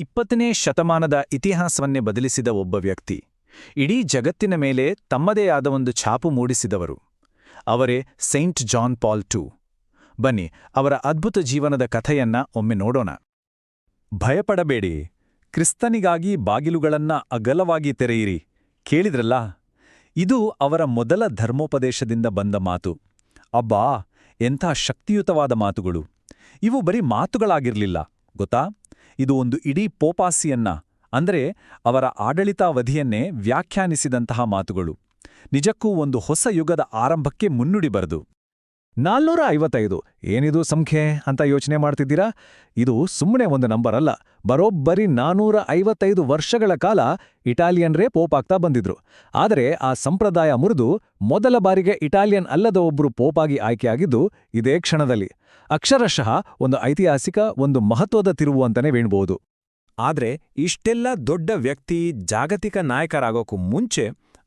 ಇಪ್ಪತ್ತನೇ ಶತಮಾನದ ಇತಿಹಾಸವನ್ನೇ ಬದಲಿಸಿದ ಒಬ್ಬ ವ್ಯಕ್ತಿ. ಇಡೀ ಜಗತ್ತಿನ ಮೇಲೆ ತಮ್ಮದೇ ಆದ ಒಂದು ಛಾಪು ಮೂಡಿಸಿದವರು. ಅವರೇ ಸೈಂಟ್ ಜಾನ್ ಪಾಲ್ ಟೂ ಬನ್ನಿ, ಅವರ ಅದ್ಭುತ ಜೀವನದ ಕಥೆಯನ್ನ ಒಮ್ಮೆ ನೋಡೋಣ. ಭಯಪಡಬೇಡಿ, ಕ್ರಿಸ್ತನಿಗಾಗಿ ಬಾಗಿಲುಗಳನ್ನ ಅಗಲವಾಗಿ ತೆರೆಯಿರಿ. ಕೇಳಿದ್ರಲ್ಲ? ಇದು ಅವರ ಮೊದಲ ಧರ್ಮೋಪದೇಶದಿಂದ ಬಂದ ಮಾತು. ಅಬ್ಬಾ, ಎಂಥ ಶಕ್ತಿಯುತವಾದ ಮಾತುಗಳು. ಇವು ಬರೀ ಮಾತುಗಳಾಗಿರ್ಲಿಲ್ಲ, ಗೊತ್ತಾ? ಇದು ಒಂದು ಇಡೀ ಪೋಪಾಸಿಯನ್ನ, ಅಂದರೆ ಅವರ ಆಡಳಿತಾವಧಿಯನ್ನೇ ವ್ಯಾಖ್ಯಾನಿಸಿದಂತಹ ಮಾತುಗಳು. ನಿಜಕ್ಕೂ ಒಂದು ಹೊಸ ಯುಗದ ಆರಂಭಕ್ಕೆ ಮುನ್ನುಡಿ ಬರೆದು. ನಾಲ್ನೂರ ಐವತ್ತೈದು ಏನಿದು ಸಂಖ್ಯೆ ಅಂತ ಯೋಚನೆ ಮಾಡ್ತಿದ್ದೀರಾ? ಇದು ಸುಮ್ಮನೆ ಒಂದು ನಂಬರ್ ಅಲ್ಲ. ಬರೋಬ್ಬರಿ ನಾನೂರ ಐವತ್ತೈದು ವರ್ಷಗಳ ಕಾಲ ಇಟಾಲಿಯನ್ರೇ ಪೋಪಾಗ್ತಾ ಬಂದಿದ್ರು. ಆದರೆ ಆ ಸಂಪ್ರದಾಯ ಮುರಿದು ಮೊದಲ ಬಾರಿಗೆ ಇಟಾಲಿಯನ್ ಅಲ್ಲದ ಒಬ್ರು ಪೋಪಾಗಿ ಆಯ್ಕೆಯಾಗಿದ್ದು ಇದೇ ಕ್ಷಣದಲ್ಲಿ. ಅಕ್ಷರಶಃ ಒಂದು ಐತಿಹಾಸಿಕ, ಒಂದು ಮಹತ್ವದ ತಿರುವು ಅಂತಾನೆ ವೇಣಬಹುದು ಆದರೆ ಇಷ್ಟೆಲ್ಲ ದೊಡ್ಡ ವ್ಯಕ್ತಿ, ಜಾಗತಿಕ ನಾಯಕರಾಗೋಕ್ಕೂ ಮುಂಚೆ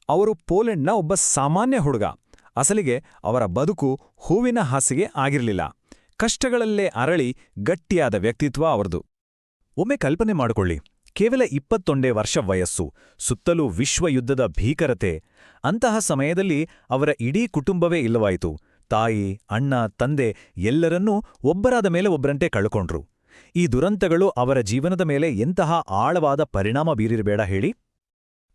ಅವರು ಪೋಲೆಂಡ್ನ ಒಬ್ಬ ಸಾಮಾನ್ಯ ಹುಡುಗ. ಅಸಲಿಗೆ ಅವರ ಬದುಕು ಹೂವಿನ ಹಾಸಿಗೆ ಆಗಿರಲಿಲ್ಲ. ಕಷ್ಟಗಳಲ್ಲೇ ಅರಳಿ ಗಟ್ಟಿಯಾದ ವ್ಯಕ್ತಿತ್ವ ಅವರದು. ಒಮ್ಮೆ ಕಲ್ಪನೆ ಮಾಡಿಕೊಳ್ಳಿ. ಕೇವಲ ಇಪ್ಪತ್ತೊಂದೇ ವರ್ಷ ವಯಸ್ಸು, ಸುತ್ತಲೂ ವಿಶ್ವಯುದ್ಧದ ಭೀಕರತೆ. ಅಂತಹ ಸಮಯದಲ್ಲಿ ಅವರ ಇಡೀ ಕುಟುಂಬವೇ ಇಲ್ಲವಾಯಿತು. ತಾಯಿ, ಅಣ್ಣ, ತಂದೆ ಎಲ್ಲರನ್ನೂ ಒಬ್ಬರಾದ ಮೇಲೆ ಒಬ್ಬರಂತೆ ಕಳ್ಕೊಂಡ್ರು. ಈ ದುರಂತಗಳು ಅವರ ಜೀವನದ ಮೇಲೆ ಎಂತಹ ಆಳವಾದ ಪರಿಣಾಮ ಬೀರಿರಬೇಡ ಹೇಳಿ.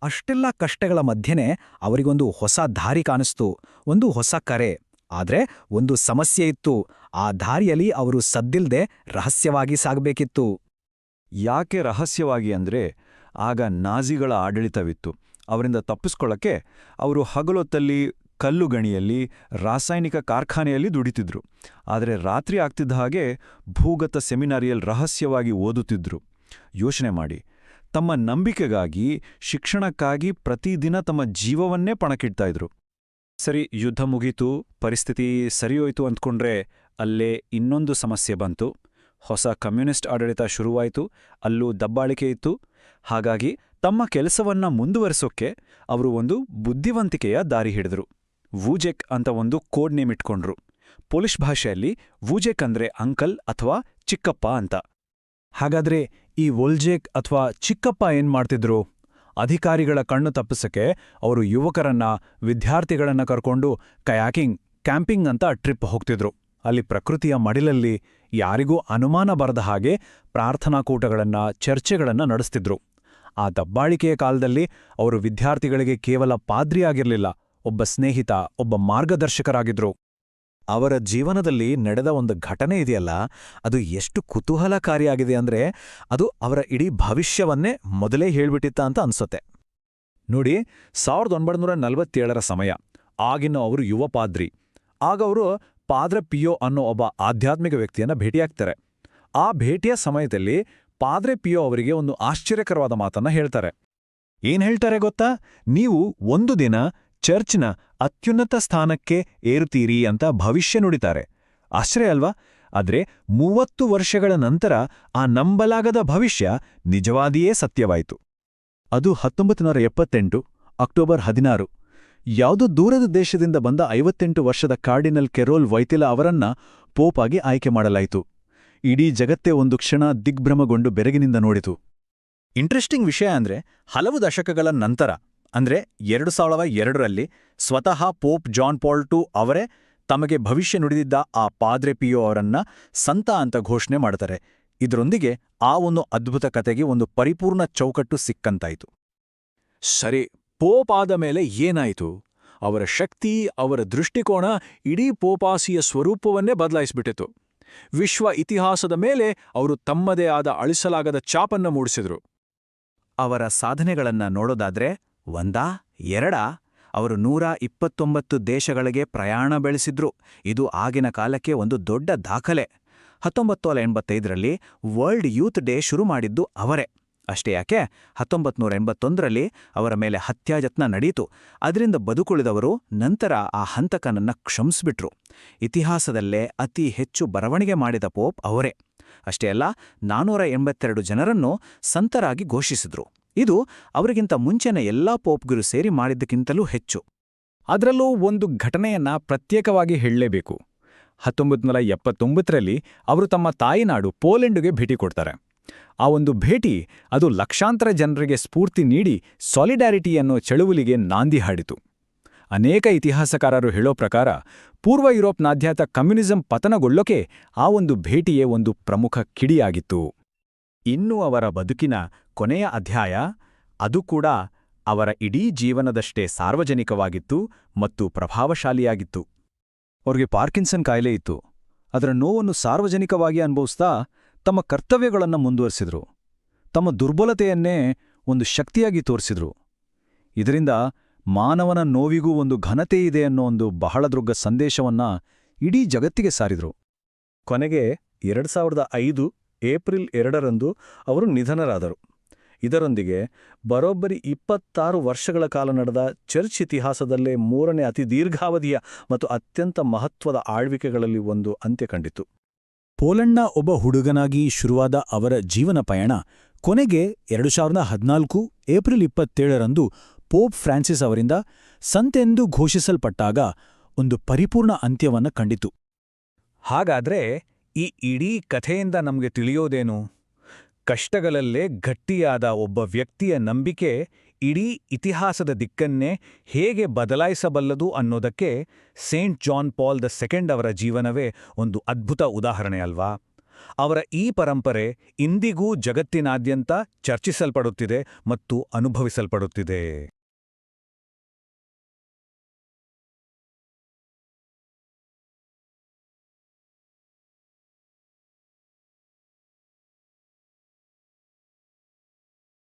ಅಷ್ಟೆಲ್ಲ ಕಷ್ಟಗಳ ಮಧ್ಯೆನೇ ಅವರಿಗೊಂದು ಹೊಸ ದಾರಿ ಕಾಣಿಸ್ತು, ಒಂದು ಹೊಸ ಕರೆ. ಆದ್ರೆ ಒಂದು ಸಮಸ್ಯೆ ಇತ್ತು. ಆ ದಾರಿಯಲ್ಲಿ ಅವರು ಸದ್ದಿಲ್ದೆ ರಹಸ್ಯವಾಗಿ ಸಾಗಬೇಕಿತ್ತು. ಯಾಕೆ ರಹಸ್ಯವಾಗಿ ಅಂದ್ರೆ ಆಗ ನಾಜಿಗಳ ಆಡಳಿತವಿತ್ತು. ಅವರಿಂದ ತಪ್ಪಿಸ್ಕೊಳ್ಳಕ್ಕೆ ಅವರು ಹಗಲೊತ್ತಲ್ಲಿ ಕಲ್ಲುಗಣಿಯಲ್ಲಿ, ರಾಸಾಯನಿಕ ಕಾರ್ಖಾನೆಯಲ್ಲಿ ದುಡಿತಿದ್ರು. ಆದರೆ ರಾತ್ರಿ ಆಗ್ತಿದ್ದ ಹಾಗೆ ಭೂಗತ ಸೆಮಿನಾರಿಯಲ್ಲಿ ರಹಸ್ಯವಾಗಿ ಓದುತ್ತಿದ್ರು. ಯೋಚನೆ ಮಾಡಿ. ತಮ್ಮ ನಂಬಿಕೆಗಾಗಿ, ಶಿಕ್ಷಣಕ್ಕಾಗಿ ಪ್ರತಿದಿನ ತಮ್ಮ ಜೀವವನ್ನೇ ಪಣಕ್ಕಿಡ್ತಾ ಇದ್ರು. ಸರಿ, ಯುದ್ಧ ಮುಗೀತು, ಪರಿಸ್ಥಿತಿ ಸರಿಯೋಯ್ತು ಅಂದ್ಕೊಂಡ್ರೆ ಅಲ್ಲೇ ಇನ್ನೊಂದು ಸಮಸ್ಯೆ ಬಂತು. ಹೊಸ ಕಮ್ಯುನಿಸ್ಟ್ ಆಡಳಿತ ಶುರುವಾಯಿತು, ಅಲ್ಲೂ ದಬ್ಬಾಳಿಕೆ ಇತ್ತು. ಹಾಗಾಗಿ ತಮ್ಮ ಕೆಲಸವನ್ನ ಮುಂದುವರಿಸೋಕ್ಕೆ ಅವರು ಒಂದು ಬುದ್ಧಿವಂತಿಕೆಯ ದಾರಿ ಹಿಡಿದ್ರು. ವೂಜೆಕ್ ಅಂತ ಒಂದು ಕೋಡ್ ನೇಮ್ ಇಟ್ಕೊಂಡ್ರು. ಪೊಲಿಷ್ ಭಾಷೆಯಲ್ಲಿ ವೂಜೆಕ್ ಅಂದ್ರೆ ಅಂಕಲ್ ಅಥವಾ ಚಿಕ್ಕಪ್ಪ ಅಂತ. ಹಾಗಾದ್ರೆ ಈ ವೊಲ್ಜೇಕ್ ಅಥವಾ ಚಿಕ್ಕಪ್ಪ ಏನ್ ಮಾಡ್ತಿದ್ರು? ಅಧಿಕಾರಿಗಳ ಕಣ್ಣು ತಪ್ಪಿಸಕ್ಕೆ ಅವರು ಯುವಕರನ್ನ, ವಿದ್ಯಾರ್ಥಿಗಳನ್ನ ಕರ್ಕೊಂಡು ಕಯಾಕಿಂಗ್, ಕ್ಯಾಂಪಿಂಗ್ ಅಂತ ಟ್ರಿಪ್ ಹೋಗ್ತಿದ್ರು. ಅಲ್ಲಿ ಪ್ರಕೃತಿಯ ಮಡಿಲಲ್ಲಿ ಯಾರಿಗೂ ಅನುಮಾನ ಬರದ ಹಾಗೆ ಪ್ರಾರ್ಥನಾಕೂಟಗಳನ್ನ, ಚರ್ಚೆಗಳನ್ನ ನಡೆಸ್ತಿದ್ರು. ಆ ದಬ್ಬಾಳಿಕೆಯ ಕಾಲದಲ್ಲಿ ಅವರು ವಿದ್ಯಾರ್ಥಿಗಳಿಗೆ ಕೇವಲ ಪಾದ್ರಿಯಾಗಿರ್ಲಿಲ್ಲ, ಒಬ್ಬ ಸ್ನೇಹಿತ, ಒಬ್ಬ ಮಾರ್ಗದರ್ಶಕರಾಗಿದ್ರು. ಅವರ ಜೀವನದಲ್ಲಿ ನಡೆದ ಒಂದು ಘಟನೆ ಇದೆಯಲ್ಲ, ಅದು ಎಷ್ಟು ಕುತೂಹಲಕಾರಿಯಾಗಿದೆ ಅಂದ್ರೆ ಅದು ಅವರ ಇಡೀ ಭವಿಷ್ಯವನ್ನೇ ಮೊದಲೇ ಹೇಳ್ಬಿಟ್ಟಿತ್ತ ಅಂತ ಅನ್ಸುತ್ತೆ. ನೋಡಿ, ಸಾವಿರದ ಒಂಬೈನೂರ ನಲವತ್ತೇಳರ ಸಮಯ. ಆಗಿನ ಅವರು ಯುವ ಪಾದ್ರಿ. ಆಗ ಅವರು ಪಾದ್ರ ಪಿಯೋ ಅನ್ನೋ ಒಬ್ಬ ಆಧ್ಯಾತ್ಮಿಕ ವ್ಯಕ್ತಿಯನ್ನ ಭೇಟಿಯಾಗ್ತಾರೆ. ಆ ಭೇಟಿಯ ಸಮಯದಲ್ಲಿ ಪಾದ್ರೆ ಪಿಯೋ ಅವರಿಗೆ ಒಂದು ಆಶ್ಚರ್ಯಕರವಾದ ಮಾತನ್ನ ಹೇಳ್ತಾರೆ. ಏನ್ ಹೇಳ್ತಾರೆ ಗೊತ್ತಾ? ನೀವು ಒಂದು ದಿನ ಚರ್ಚ್ನ ಅತ್ಯುನ್ನತ ಸ್ಥಾನಕ್ಕೆ ಏರುತ್ತೀರಿ ಅಂತ ಭವಿಷ್ಯ ನುಡಿತಾರೆ. ಆಶ್ರಯ ಅಲ್ವಾ? ಆದ್ರೆ ಮೂವತ್ತು ವರ್ಷಗಳ ನಂತರ ಆ ನಂಬಲಾಗದ ಭವಿಷ್ಯ ನಿಜವಾದಿಯೇ ಸತ್ಯವಾಯಿತು. ಅದು ಹತ್ತೊಂಬತ್ತು ನೂರ ಎಪ್ಪತ್ತೆಂಟು, ಅಕ್ಟೋಬರ್ ಹದಿನಾರು. ಯಾವುದೋ ದೂರದ ದೇಶದಿಂದ ಬಂದ ಐವತ್ತೆಂಟು ವರ್ಷದ ಕಾರ್ಡಿನಲ್ ಕೆರೋಲ್ ವೈತಿಲ ಅವರನ್ನ ಪೋಪಾಗಿ ಆಯ್ಕೆ ಮಾಡಲಾಯಿತು. ಇಡೀ ಜಗತ್ತೇ ಒಂದು ಕ್ಷಣ ದಿಗ್ಭ್ರಮಗೊಂಡು ಬೆರಗಿನಿಂದ ನೋಡಿತು. ಇಂಟ್ರೆಸ್ಟಿಂಗ್ ವಿಷಯ ಅಂದ್ರೆ ಹಲವು ದಶಕಗಳ ನಂತರ ಅಂದ್ರೆ ಎರಡು ಸಾವಿರದ ಎರಡರಲ್ಲಿ ಸ್ವತಃ ಪೋಪ್ ಜಾನ್ ಪಾಲ್ ಟು ಅವರೇ ತಮಗೆ ಭವಿಷ್ಯ ನುಡಿದಿದ್ದ ಆ ಪಾದ್ರೆ ಪಿಯೋ ಅವರನ್ನ ಸಂತ ಅಂತ ಘೋಷಣೆ ಮಾಡ್ತಾರೆ. ಇದರೊಂದಿಗೆ ಆ ಒಂದು ಅದ್ಭುತ ಕತೆಗೆ ಒಂದು ಪರಿಪೂರ್ಣ ಚೌಕಟ್ಟು ಸಿಕ್ಕಂತಾಯಿತು. ಸರಿ ಪೋಪ್ ಆದ ಮೇಲೆ ಏನಾಯಿತು? ಅವರ ಶಕ್ತಿ ಅವರ ದೃಷ್ಟಿಕೋನ ಇಡೀ ಪೋಪಾಸಿಯ ಸ್ವರೂಪವನ್ನೇ ಬದಲಾಯಿಸಿಬಿಟ್ಟಿತು ವಿಶ್ವ ಇತಿಹಾಸದ ಮೇಲೆ ಅವರು ತಮ್ಮದೇ ಆದ ಅಳಿಸಲಾಗದ ಚಾಪನ್ನ ಮೂಡಿಸಿದರು. ಅವರ ಸಾಧನೆಗಳನ್ನ ನೋಡೋದಾದ್ರೆ ಒಂದಾ, ಎರಡಾ, ಅವರು ನೂರ ಇಪ್ಪತ್ತೊಂಬತ್ತು ದೇಶಗಳಿಗೆ ಪ್ರಯಾಣ ಬೆಳೆಸಿದ್ರು. ಇದು ಆಗಿನ ಕಾಲಕ್ಕೆ ಒಂದು ದೊಡ್ಡ ದಾಖಲೆ. ಹತ್ತೊಂಬತ್ತು ಎಂಬತ್ತೈದರಲ್ಲಿ ವರ್ಲ್ಡ್ ಯೂತ್ ಡೇ ಶುರು ಮಾಡಿದ್ದು ಅವರೇ. ಅಷ್ಟೇ ಯಾಕೆ ಹತ್ತೊಂಬತ್ತು ನೂರ ಎಂಬತ್ತೊಂದರಲ್ಲಿ ಅವರ ಮೇಲೆ ಹತ್ಯಾಯತ್ನ ನಡೆಯಿತು ಅದರಿಂದ ಬದುಕುಳಿದವರು ನಂತರ ಆ ಹಂತಕನನ್ನ ಕ್ಷಮಿಸ್ಬಿಟ್ರು. ಇತಿಹಾಸದಲ್ಲೇ ಅತಿ ಹೆಚ್ಚು ಬರವಣಿಗೆ ಮಾಡಿದ ಪೋಪ್ ಅವರೇ. ಅಷ್ಟೇ ಅಲ್ಲ, ನಾನೂರ ಎಂಬತ್ತೆರಡು ಜನರನ್ನು ಸಂತರಾಗಿ ಘೋಷಿಸಿದ್ರು. ಇದು ಅವರಿಗಿಂತ ಮುಂಚೆನ ಎಲ್ಲಾ ಪೋಪ್ಗುರು ಸೇರಿ ಮಾಡಿದ್ದಕ್ಕಿಂತಲೂ ಹೆಚ್ಚು. ಅದರಲ್ಲೂ ಒಂದು ಘಟನೆಯನ್ನ ಪ್ರತ್ಯೇಕವಾಗಿ ಹೇಳಲೇಬೇಕು. ಹತ್ತೊಂಬತ್ತು ನೂರ ಎಪ್ಪತ್ತೊಂಬತ್ತರಲ್ಲಿ ಅವರು ತಮ್ಮ ತಾಯಿನಾಡು ಪೋಲೆಂಡುಗೆ ಭೇಟಿ ಕೊಡ್ತಾರೆ. ಆ ಒಂದು ಭೇಟಿ ಅದು ಲಕ್ಷಾಂತರ ಜನರಿಗೆ ಸ್ಫೂರ್ತಿ ನೀಡಿ ಸಾಲಿಡ್ಯಾರಿಟಿ ಅನ್ನೋ ಚಳುವಳಿಗೆ ನಾಂದಿ ಹಾಡಿತು. ಅನೇಕ ಇತಿಹಾಸಕಾರರು ಹೇಳೋ ಪ್ರಕಾರ ಪೂರ್ವ ಯುರೋಪ್ನಾದ್ಯಂತ ಕಮ್ಯುನಿಸಂ ಪತನಗೊಳ್ಳೋಕೆ ಆ ಒಂದು ಭೇಟಿಯೇ ಒಂದು ಪ್ರಮುಖ ಕಿಡಿಯಾಗಿತ್ತು. ಇನ್ನು ಅವರ ಬದುಕಿನ ಕೊನೆಯ ಅಧ್ಯಾಯ, ಅದು ಕೂಡ ಅವರ ಇಡೀ ಜೀವನದಷ್ಟೇ ಸಾರ್ವಜನಿಕವಾಗಿತ್ತು ಮತ್ತು ಪ್ರಭಾವಶಾಲಿಯಾಗಿತ್ತು. ಅವ್ರಿಗೆ ಪಾರ್ಕಿನ್ಸನ್ ಕಾಯಿಲೆ ಇತ್ತು. ಅದರ ನೋವನ್ನು ಸಾರ್ವಜನಿಕವಾಗಿ ಅನುಭವಿಸ್ತಾ ತಮ್ಮ ಕರ್ತವ್ಯಗಳನ್ನು ಮುಂದುವರಿಸಿದ್ರು. ತಮ್ಮ ದುರ್ಬಲತೆಯನ್ನೇ ಒಂದು ಶಕ್ತಿಯಾಗಿ ತೋರಿಸಿದ್ರು. ಇದರಿಂದ ಮಾನವನ ನೋವಿಗೂ ಒಂದು ಘನತೆ ಇದೆ ಅನ್ನೋ ಒಂದು ಬಹಳ ದೊಡ್ಡ ಸಂದೇಶವನ್ನ ಇಡೀ ಜಗತ್ತಿಗೆ ಸಾರಿದ್ರು. ಕೊನೆಗೆ ಎರಡು ಸಾವಿರದ ಐದು ಏಪ್ರಿಲ್ ಎರಡರಂದು ಅವರು ನಿಧನರಾದರು. ಇದರೊಂದಿಗೆ ಬರೋಬ್ಬರಿ ಇಪ್ಪತ್ತಾರು ವರ್ಷಗಳ ಕಾಲ ನಡೆದ ಚರ್ಚ್ ಇತಿಹಾಸದಲ್ಲೇ ಮೂರನೇ ಅತಿ ದೀರ್ಘಾವಧಿಯ ಮತ್ತು ಅತ್ಯಂತ ಮಹತ್ವದ ಆಳ್ವಿಕೆಗಳಲ್ಲಿ ಒಂದು ಅಂತ್ಯ ಕಂಡಿತು. ಪೋಲೆಂಡ್ನ ಒಬ್ಬ ಹುಡುಗನಾಗಿ ಶುರುವಾದ ಅವರ ಜೀವನ ಪಯಣ ಕೊನೆಗೆ ಎರಡು ಸಾವಿರದ ಹದಿನಾಲ್ಕು ಏಪ್ರಿಲ್ ಇಪ್ಪತ್ತೇಳರಂದು ಪೋಪ್ ಫ್ರಾನ್ಸಿಸ್ ಅವರಿಂದ ಸಂತೆಂದು ಘೋಷಿಸಲ್ಪಟ್ಟಾಗ ಒಂದು ಪರಿಪೂರ್ಣ ಅಂತ್ಯವನ್ನು ಕಂಡಿತು. ಹಾಗಾದ್ರೆ ಈ ಇಡೀ ಕಥೆಯಿಂದ ನಮಗೆ ತಿಳಿಯೋದೇನು? ಕಷ್ಟಗಳಲ್ಲೇ ಗಟ್ಟಿಯಾದ ಒಬ್ಬ ವ್ಯಕ್ತಿಯ ನಂಬಿಕೆ ಇಡೀ ಇತಿಹಾಸದ ದಿಕ್ಕನ್ನೇ ಹೇಗೆ ಬದಲಾಯಿಸಬಲ್ಲದು ಅನ್ನೋದಕ್ಕೆ Saint John Paul the Second ಅವರ ಜೀವನವೇ ಒಂದು ಅದ್ಭುತ ಉದಾಹರಣೆ ಅಲ್ವಾ? ಅವರ ಈ ಪರಂಪರೆ ಇಂದಿಗೂ ಜಗತ್ತಿನಾದ್ಯಂತ ಚರ್ಚಿಸಲ್ಪಡುತ್ತಿದೆ ಮತ್ತು ಅನುಭವಿಸಲ್ಪಡುತ್ತಿದೆ.